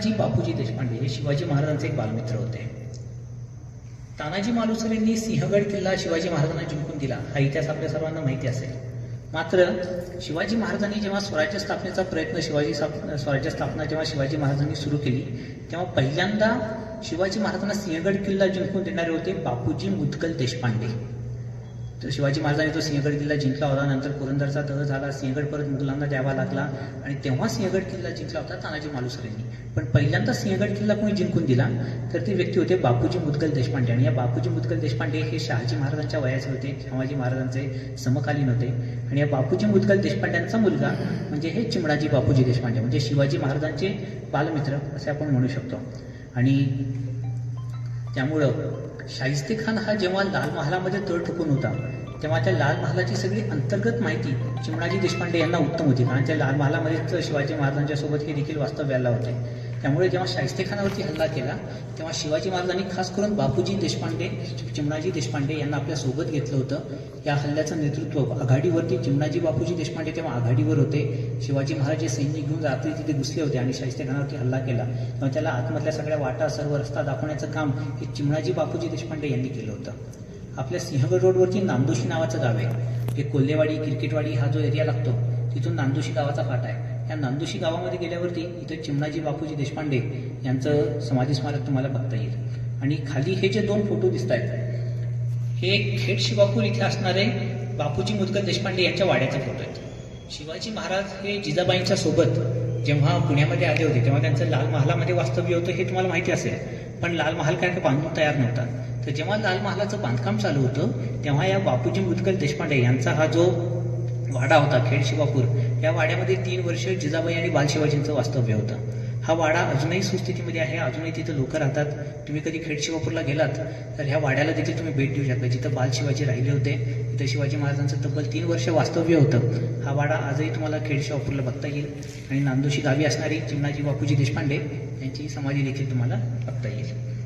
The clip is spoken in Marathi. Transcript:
तानाजी बापूजी देशपांडे हे शिवाजी महाराजांचे एक बालमित्र होते. तानाजी मालुसरे यांनी सिंहगड किल्ला शिवाजी महाराजांना जिंकून दिला हा इतिहास आपल्या सर्वांना माहिती असेल. मात्र शिवाजी महाराजांनी जेव्हा स्वराज्य स्थापनेचा प्रयत्न शिवाजी स्वराज्य स्थापना जेव्हा शिवाजी महाराजांनी सुरू केली तेव्हा पहिल्यांदा शिवाजी महाराजांना सिंहगड किल्ला जिंकून देणारे होते बापूजी मुदगल देशपांडे. तर शिवाजी महाराजांनी तो सिंहगड किल्ला जिंकला होता. नंतर पुरंदरचा तह झाला. सिंहगड परत मुघलांना द्यावा लागला. आणि तेव्हा सिंहगड किल्ला जिंकला होता तानाजी मालुसरेंनी. पण पहिल्यांदा सिंहगड किल्ला कोणी जिंकून दिला तर ते व्यक्ती होते बापूजी मुदगल देशपांडे. आणि या बापूजी मुदगल देशपांडे हे शहाजी महाराजांच्या वयाचे होते. शिवाजी महाराजांचे समकालीन होते. आणि या बापूजी मुदगल देशपांड्यांचा मुलगा म्हणजे हे चिमडाजी बापूजी देशपांडे. म्हणजे शिवाजी महाराजांचे बालमित्र असे आपण म्हणू शकतो. आणि त्यामुळं शाहिस्ते खान हा जेव्हा लाल महालामध्ये तळ ठोकून होता तेव्हा त्या लाल महालाची सगळी अंतर्गत माहिती चिमणाजी देशपांडे यांना उत्तम होती. कारण त्या लाल महालामध्येच शिवाजी महाराजांच्या सोबत हे देखील वास्तव्याला होते. त्यामुळे जेव्हा शाहिस्तेखानावरती हल्ला केला तेव्हा शिवाजी महाराजांनी खास करून बापूजी देशपांडे चिमणाजी देशपांडे यांना आपल्यासोबत घेतलं होतं. या हल्ल्याचं नेतृत्व आघाडीवरती चिमणाजी बापूजी देशपांडे तेव्हा आघाडीवर होते. शिवाजी महाराज हे सैनिक घेऊन रात्री तिथे घुसले होते आणि शाहिस्तेखानावरती हल्ला केला तेव्हा त्याला आतमधल्या सगळ्या वाटा सर्व रस्ता दाखवण्याचं काम हे चिमणाजी बापूजी देशपांडे यांनी केलं होतं. आपल्या सिंहगड रोडवरती नामदोशी नावाचं गाव आहे. हे कोल्हेवाडी क्रिकेटवाडी हा जो एरिया लागतो तिथून नांदोशी गावाचा फाटा आहे. या नांदोशी गावामध्ये गेल्यावरती इथं चिमणाजी बापूजी देशपांडे यांचं समाधी स्मारक तुम्हाला बघता येईल. आणि खाली हे जे दोन फोटो दिसत आहेत हे खेड शिवापूर इथे असणारे बापूजी मुदगल देशपांडे यांच्या वाड्याचे फोटो आहेत. शिवाजी महाराज हे जिजाबाईंच्या सोबत जेव्हा पुण्यामध्ये आले होते तेव्हा त्यांचं लाल महालामध्ये वास्तव्य होतं हे तुम्हाला माहिती असेल. पण लाल महाल काय का बांधून तयार नव्हता. तर जेव्हा लाल महालाचं बांधकाम चालू होतं तेव्हा या बापूजी मुदगल देशपांडे यांचा हा जो वाडा होता खेड शिवापूर. या वाड्यामध्ये तीन वर्ष जिजाबाई आणि बालशिवाजींचं वास्तव्य होतं. हा वाडा अजूनही सुस्थितीमध्ये आहे अजूनही तिथं लोक राहतात. तुम्ही कधी खेड शिवापूरला गेलात तर ह्या वाड्याला देखील तुम्ही भेट देऊ शकता. जिथं बालशिवाजी राहिले होते तिथं शिवाजी महाराजांचं तब्बल तीन वर्ष वास्तव्य होतं. हा वाडा आजही तुम्हाला खेड शिवापूरला बघता येईल. आणि नांदोशी गावी असणारी चिमणाजी बापूजी देशपांडे यांची समाधी देखील तुम्हाला बघता येईल.